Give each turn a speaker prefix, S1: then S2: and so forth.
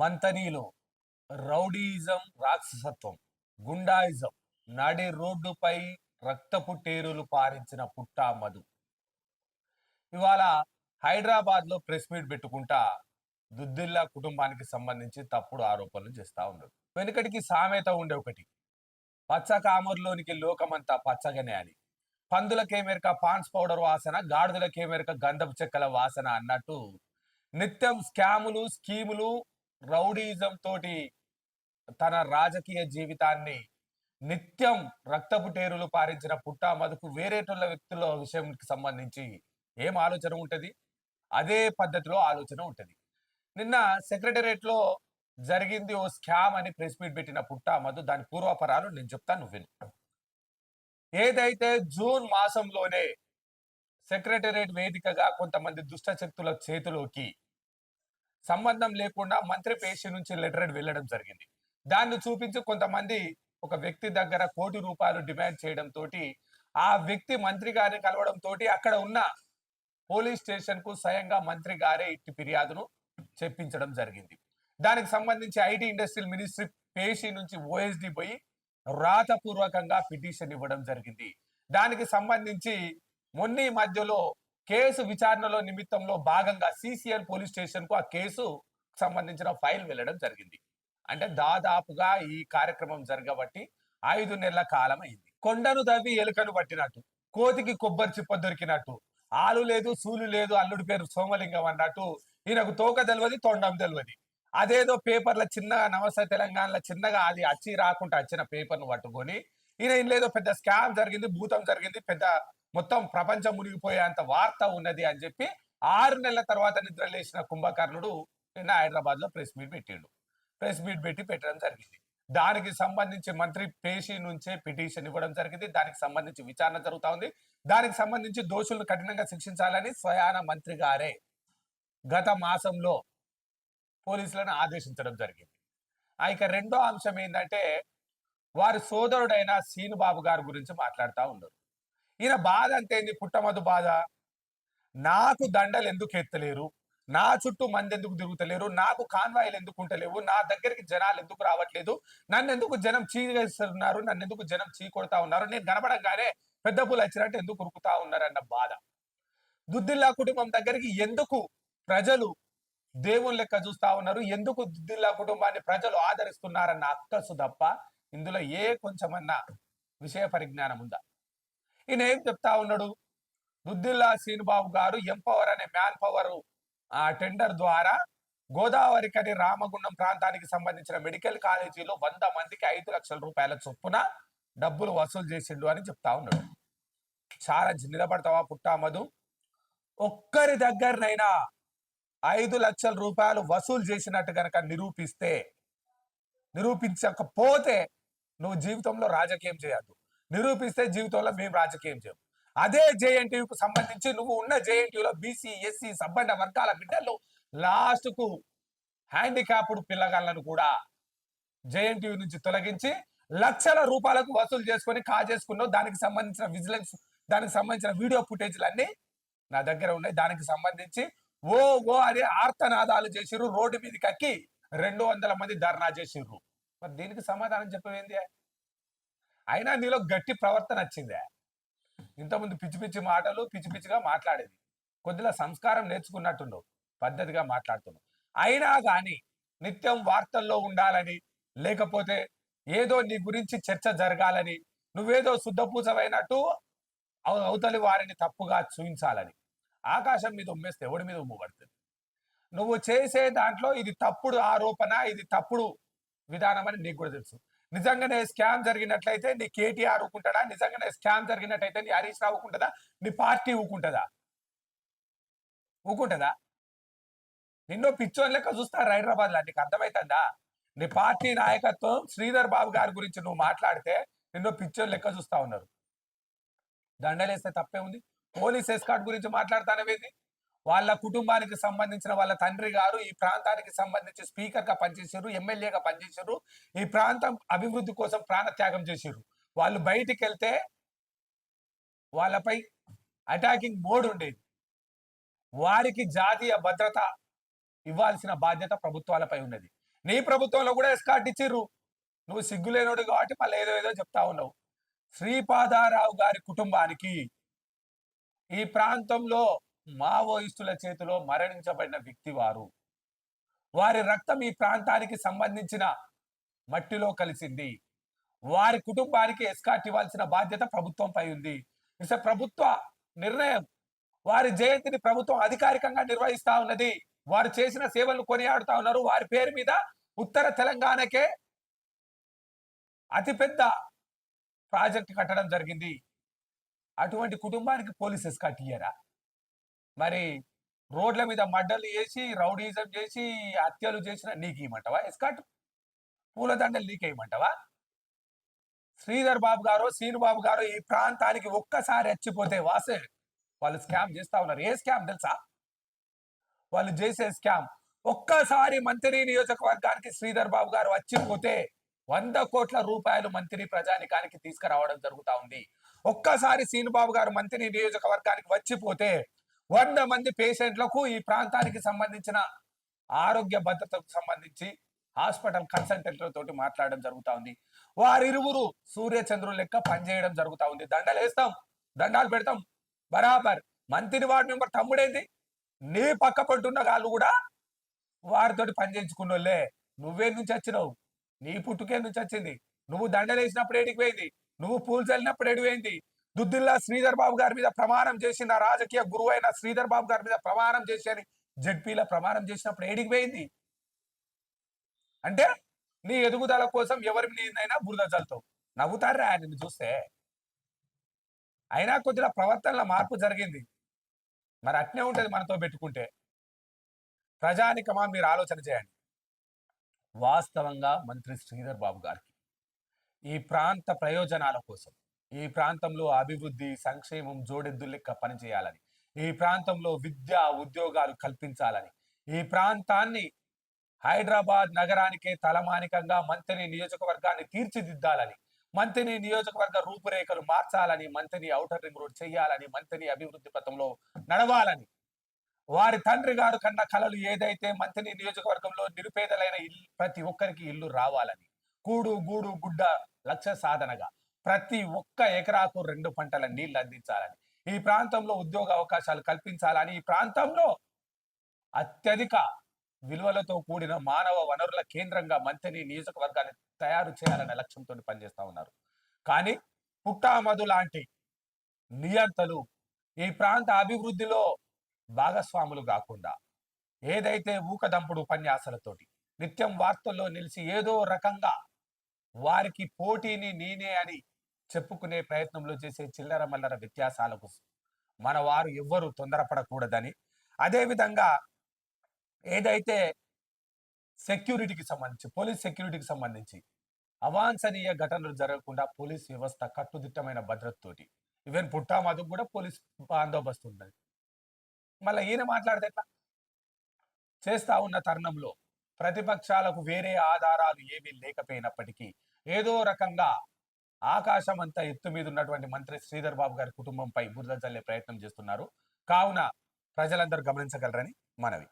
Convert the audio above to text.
S1: మంతనీలో rowdyism రాక్షసత్వం goondaism నడి రోడ్డుపై రక్తపు టేరులు పారించిన పుట్టా మధు. ఇవాళ హైదరాబాద్లో ప్రెస్ మీట్ పెట్టుకుంటా దుద్దిల్లా కుటుంబానికి సంబంధించి తప్పుడు ఆరోపణలు చేస్తా ఉన్నాడు. వెనుకటికి సామెత ఉండే ఒకటి పచ్చ కామర్లోనికి లోకమంతా పచ్చగనే అని. పందులకేమెరక పాన్స్ పౌడర్ వాసన గాడిదలకేమెరక గంధపు చెక్కల వాసన అన్నట్టు నిత్యం స్కాములు స్కీములు రౌడీజం తోటి తన రాజకీయ జీవితాన్ని నిత్యం రక్తపు టేరులు పారించిన పుట్టా మధుకు వేరేటోళ్ళ వ్యక్తుల విషయంకి సంబంధించి ఏం ఆలోచన ఉంటుంది? అదే పద్ధతిలో ఆలోచన ఉంటుంది. నిన్న సెక్రటరీట్లో జరిగింది ఓ స్కామ్ అని ప్రెస్ మీట్ పెట్టిన పుట్టా మధు దాని పూర్వపరాలు నేను చెప్తాను నువ్వు విను. ఏదైతే జూన్ మాసంలోనే సెక్రటరేట్ వేదికగా కొంతమంది దుష్ట శక్తుల చేతిలోకి సంబంధం లేకుండా మంత్రి పేషి నుంచి లెటర్ వెళ్ళడం జరిగింది. దాన్ని చూపించి కొంతమంది ఒక వ్యక్తి దగ్గర కోటి రూపాయలు డిమాండ్ చేయడం తోటి ఆ వ్యక్తి మంత్రి గారిని కలవడం తోటి అక్కడ ఉన్న పోలీస్ స్టేషన్కు స్వయంగా మంత్రి గారే ఇట్టి ఫిర్యాదును చెప్పించడం జరిగింది. దానికి సంబంధించి ఐటీ ఇండస్ట్రియల్ మినిస్ట్రీ పేషి నుంచి ఓఎస్డి పోయి రాతపూర్వకంగా పిటిషన్ ఇవ్వడం జరిగింది. దానికి సంబంధించి మొన్న మధ్యలో కేసు విచారణలో నిమిత్తంలో భాగంగా సిసిఎల్ పోలీస్ స్టేషన్కు ఆ కేసు సంబంధించిన ఫైల్ వెళ్ళడం జరిగింది. అంటే దాదాపుగా ఈ కార్యక్రమం జరగబట్టి ఐదు నెలల కాలం అయింది కొండను తవ్వి ఎలుకను పట్టినట్టు కోతికి కొబ్బరి చిప్ప దొరికినట్టు ఆలు లేదు సూలు లేదు అల్లుడి పేరు సోమలింగం అన్నట్టు ఈయనకు తోక తెలియదు తొండం తెలియదు అదేదో పేపర్ల చిన్నగా నమస్తే తెలంగాణలో చిన్నగా అది అచ్చి రాకుండా వచ్చిన పేపర్ను పట్టుకొని ఈయన ఏం లేదో పెద్ద స్కామ్ జరిగింది భూతం జరిగింది పెద్ద మొత్తం ప్రపంచం మునిగిపోయేంత వార్త ఉన్నది అని చెప్పి ఆరు నెలల తర్వాత నిద్ర లేచిన కుంభకర్ణుడు నిన్న హైదరాబాద్లో ప్రెస్ మీట్ పెట్టిండు. ప్రెస్ మీట్ పెట్టి పెట్టడం జరిగింది. దానికి సంబంధించి మంత్రి పేషి నుంచే పిటిషన్ ఇవ్వడం జరిగింది. దానికి సంబంధించి విచారణ జరుగుతూ ఉంది. దానికి సంబంధించి దోషులను కఠినంగా శిక్షించాలని స్వయాన మంత్రి గారే గత మాసంలో పోలీసులను ఆదేశించడం జరిగింది. ఇక రెండో అంశం ఏంటంటే వారి సోదరుడైన సీనుబాబు గారి గురించి మాట్లాడుతూ ఉన్నారు. ఈయన బాధ అంటే ఏంది? పుట్టమధు బాధ. నాకు దండలు ఎందుకు ఎత్తలేరు? నా చుట్టూ మంది ఎందుకు తిరుగుతలేరు? నాకు కాన్వాయిలు ఎందుకు ఉంటలేవు నా దగ్గరికి జనాలు ఎందుకు రావట్లేదు? నన్ను ఎందుకు జనం చీగేస్తున్నారు నన్ను ఎందుకు జనం చీకొడతా ఉన్నారు? నేను కనపడంగానే పెద్ద పూలు వచ్చినట్టు ఎందుకు ఉరుకుతా ఉన్నారన్న బాధ. దుద్దిల్లా కుటుంబం దగ్గరికి ఎందుకు ప్రజలు దేవుని లెక్క చూస్తా ఉన్నారు? ఎందుకు దుద్దిల్లా కుటుంబాన్ని ప్రజలు ఆదరిస్తున్నారన్న అక్కసు తప్ప ఇందులో ఏ కొంచెమన్నా విషయ పరిజ్ఞానం ఉందా? ఈయన ఏం చెప్తా ఉన్నాడు? దుద్దిల్లా సీనుబాబు గారు ఎంపవర్ అనే మ్యాన్ పవర్ ఆ టెండర్ ద్వారా గోదావరి కని రామగుండం ప్రాంతానికి సంబంధించిన మెడికల్ కాలేజీలో వంద మందికి ఐదు లక్షల రూపాయల చొప్పున డబ్బులు వసూలు చేసిండు అని చెప్తా ఉన్నాడు. సారంజ్ నిలబడతావా పుట్టా మధు? ఒక్కరి దగ్గరనైనా ఐదు లక్షల రూపాయలు వసూలు చేసినట్టు కనుక నిరూపిస్తే నిరూపించకపోతే నువ్వు జీవితంలో రాజకీయం చేయద్దు. నిరూపిస్తే జీవితంలో మేము రాజకీయం చేయము. అదే జేఎన్టీయూకు సంబంధించి నువ్వు ఉన్న జేఎన్టీయూలో బీసీ ఎస్సీ సబ్బండ వర్గాల బిడ్డలు లాస్ట్కు హ్యాండిక్యాప్డ్ పిల్లగాళ్ళను కూడా జేఎన్టీయూ నుంచి తొలగించి లక్షల రూపాయలకు వసూలు చేసుకొని కాజేసుకున్నావు. దానికి సంబంధించిన విజిలెన్స్ దానికి సంబంధించిన వీడియో ఫుటేజ్లు నా దగ్గర ఉన్నాయి. దానికి సంబంధించి ఓ ఓ అని ఆర్తనాదాలు చేసిర్రు. రోడ్డు మీదకి అక్కి రెండు వందల మంది ధర్నా చేసిర్రు. మరి దీనికి సమాధానం చెప్పవేంది? అయినా నీలో గట్టి ప్రవర్తన వచ్చిందే. ఇంతకుముందు పిచ్చి పిచ్చి మాటలు పిచ్చి పిచ్చిగా మాట్లాడేది. కొద్దిగా సంస్కారం నేర్చుకున్నట్టున్నావు పద్ధతిగా మాట్లాడుతున్నావు. అయినా కానీ నిత్యం వార్తల్లో ఉండాలని లేకపోతే ఏదో నీ గురించి చర్చ జరగాలని నువ్వేదో శుద్ధపూసమైనట్టు అవ- అవతలి వారిని తప్పుగా చూపించాలని ఆకాశం మీద ఉమ్మేస్తే ఎవడి మీద ఉమ్మబడుతుంది నువ్వు చేసే దాంట్లో ఇది తప్పుడు ఆరోపణ ఇది తప్పుడు విధానం అని నీకు కూడా తెలుసు. నిజంగానే స్కామ్ జరిగినట్లయితే నీ కేటీఆర్ ఊకుంటాడా? నిజంగానే స్కామ్ జరిగినట్లయితే నీ హరీష్ రావు ఊకుంటుందా నీ పార్టీ ఊకుంటుందా? ఊకుంటుందా? నిన్నో పిచ్చోని లెక్క చూస్తారు హైదరాబాద్లో నీకు అర్థమవుతుందా నీ పార్టీ నాయకత్వం శ్రీధర్ బాబు గారి గురించి నువ్వు మాట్లాడితే నిన్నో పిచ్చోని లెక్క చూస్తా ఉన్నారు. దండలేస్తే తప్పే ఉంది పోలీస్ ఎస్కాట్ గురించి మాట్లాడతానవేది వాళ్ళ కుటుంబానికి సంబంధించిన వాళ్ళ తండ్రి గారు ఈ ప్రాంతానికి సంబంధించి స్పీకర్గా పనిచేసారు ఎమ్మెల్యేగా పనిచేశారు. ఈ ప్రాంతం అభివృద్ధి కోసం ప్రాణత్యాగం చేశారు. వాళ్ళు బయటికి వెళ్తే వాళ్ళపై అటాకింగ్ మోడ్ ఉండేది. వారికి జాతీయ భద్రత ఇవ్వాల్సిన బాధ్యత ప్రభుత్వాలపై ఉన్నది. నీ ప్రభుత్వంలో కూడా ఎస్కాట్ ఇచ్చిర్రు. నువ్వు సిగ్గులేనోడు కాబట్టి మళ్ళీ ఏదో ఏదో చెప్తా ఉన్నావు. శ్రీపాదారావు గారి కుటుంబానికి ఈ ప్రాంతంలో మావోయిస్టుల చేతిలో మరణించబడిన వ్యక్తి వారు వారి రక్తం ఈ ప్రాంతానికి సంబంధించిన మట్టిలో కలిసింది. వారి కుటుంబానికి ఎస్కాట్ ఇవ్వాల్సిన బాధ్యత ప్రభుత్వంపై ఉంది. ఇట్స్ ప్రభుత్వ నిర్ణయం వారి జయంతిని ప్రభుత్వం అధికారికంగా నిర్వహిస్తా ఉన్నది. వారు చేసిన సేవలను కొనియాడుతా ఉన్నారు. వారి పేరు మీద ఉత్తర తెలంగాణకే అతిపెద్ద ప్రాజెక్ట్ కట్టడం జరిగింది. అటువంటి కుటుంబానికి పోలీస్ ఎస్కాట్ ఇయ్యరా? మరి రోడ్ల మీద మడ్డలు చేసి రౌడీజం చేసి హత్యలు చేసిన నీకు ఇవ్వమంటావా ఎస్కాట్ పూలదండలు నీకు ఇవ్వమంటావా శ్రీధర్ బాబు గారు శ్రీనుబాబు బాబు గారు ఈ ప్రాంతానికి ఒక్కసారి వచ్చిపోతే వాసే. వాళ్ళు స్కామ్ చేస్తా ఉన్నారు. ఏ స్కామ్ తెలుసా? వాళ్ళు చేసే స్కామ్ ఒక్కసారి మంత్రి నియోజకవర్గానికి శ్రీధర్ బాబు గారు వచ్చిపోతే వంద కోట్ల రూపాయలు మంత్రి ప్రజానికానికి తీసుకురావడం జరుగుతా ఉంది. ఒక్కసారి సీనుబాబు గారు మంత్రి నియోజకవర్గానికి వచ్చిపోతే వంద మంది పేషెంట్లకు ఈ ప్రాంతానికి సంబంధించిన ఆరోగ్య భద్రతకు సంబంధించి హాస్పిటల్ కన్సల్టెంట్ల తోటి మాట్లాడడం జరుగుతూ ఉంది. వారిరువురు సూర్యచంద్రులు లెక్క పనిచేయడం జరుగుతూ ఉంది. దండలు వేస్తాం దండాలు పెడతాం. బరాబర్. మంత్రి వార్డు మెంబర్ తమ్ముడేంది? నీ పక్క పట్టున్న వాళ్ళు కూడా వారితోటి పని నువ్వే నుంచి వచ్చినావు? నీ పుట్టుకే నుంచి వచ్చింది? నువ్వు దండలు వేసినప్పుడు ఏడికి పోయింది? నువ్వు పూలు చల్లినప్పుడు ఏడి పోయింది? దుద్దిల్లా శ్రీధర్ బాబు గారి మీద ప్రమాణం చేసిన రాజకీయ గురువు అయిన శ్రీధర్ బాబు గారి మీద ప్రమాణం చేసి అని జడ్పీలో ప్రమాణం చేసినప్పుడు ఏడికి పోయింది? అంటే నీ ఎదుగుదల కోసం ఎవరి మీదైనా బురద చల్లుతావు నవ్వుతారా నిన్ను చూస్తే? అయినా కొద్దిగా ప్రవర్తనలో మార్పు జరిగింది. మరి అట్నే ఉంటది మనతో పెట్టుకుంటే. ప్రజానికమా మీరు ఆలోచన చేయండి. వాస్తవంగా మంత్రి శ్రీధర్ బాబు గారికి ఈ ప్రాంత ప్రయోజనాల కోసం ఈ ప్రాంతంలో అభివృద్ధి సంక్షేమం జోడెద్దు లెక్క పనిచేయాలని ఈ ప్రాంతంలో విద్య ఉద్యోగాలు కల్పించాలని ఈ ప్రాంతాన్ని హైదరాబాద్ నగరానికే తలమానికంగా మంత్రి నియోజకవర్గాన్ని తీర్చిదిద్దాలని మంత్రిని నియోజకవర్గ రూపురేఖలు మార్చాలని మంత్రిని ఔటర్ రింగ్ రోడ్ చేయాలని మంత్రిని అభివృద్ధి పథంలో నడవాలని వారి తండ్రి గారు కన్న కళలు ఏదైతే మంత్రిని నియోజకవర్గంలో నిరుపేదలైన ఇల్లు ప్రతి ఒక్కరికి ఇల్లు రావాలని కూడు గూడు గుడ్డ లక్ష్య సాధనగా ప్రతి ఒక్క ఎకరాకు రెండు పంటల నీళ్ళు అందించాలని. ఈ ప్రాంతంలో ఉద్యోగ అవకాశాలు కల్పించాలని. ఈ ప్రాంతంలో అత్యధిక విలువలతో కూడిన మానవ వనరుల కేంద్రంగా మంత్రిని నియోజకవర్గాన్ని తయారు చేయాలనే లక్ష్యంతో పనిచేస్తూ ఉన్నారు. కానీ పుట్టామధు లాంటి నియంతలు ఈ ప్రాంత అభివృద్ధిలో భాగస్వాములు కాకుండా ఏదైతే ఊకదంపుడు ఉపన్యాసాలతోటి నిత్యం వార్తల్లో నిలిచి ఏదో రకంగా వారికి పోటీని నేనే అని చెప్పుకునే ప్రయత్నంలో చేసే చిల్లర మల్లర వ్యత్యాసాలకు మన వారు ఎవ్వరూ తొందరపడకూడదని. అదేవిధంగా ఏదైతే సెక్యూరిటీకి సంబంధించి పోలీస్ సెక్యూరిటీకి సంబంధించి అవాంఛనీయ ఘటనలు జరగకుండా పోలీస్ వ్యవస్థ కట్టుదిట్టమైన భద్రతతోటి ఈవెన్ పుట్టామదు కూడా పోలీస్ బందోబస్తు ఉన్నది. మళ్ళీ ఈయన మాట్లాడితే ఎట్లా? చేస్తా ఉన్న తరుణంలో ప్రతిపక్షాలకు వేరే ఆధారాలు ఏమీ లేకపోయినప్పటికీ ఏదో రకంగా ఆకాశం అంతా ఎత్తు మీద ఉన్నటువంటి మంత్రి శ్రీధర్ బాబు గారి కుటుంబంపై బురద చల్లే ప్రయత్నం చేస్తున్నారు. కావున ప్రజలందరూ గమనించగలరని మనవి.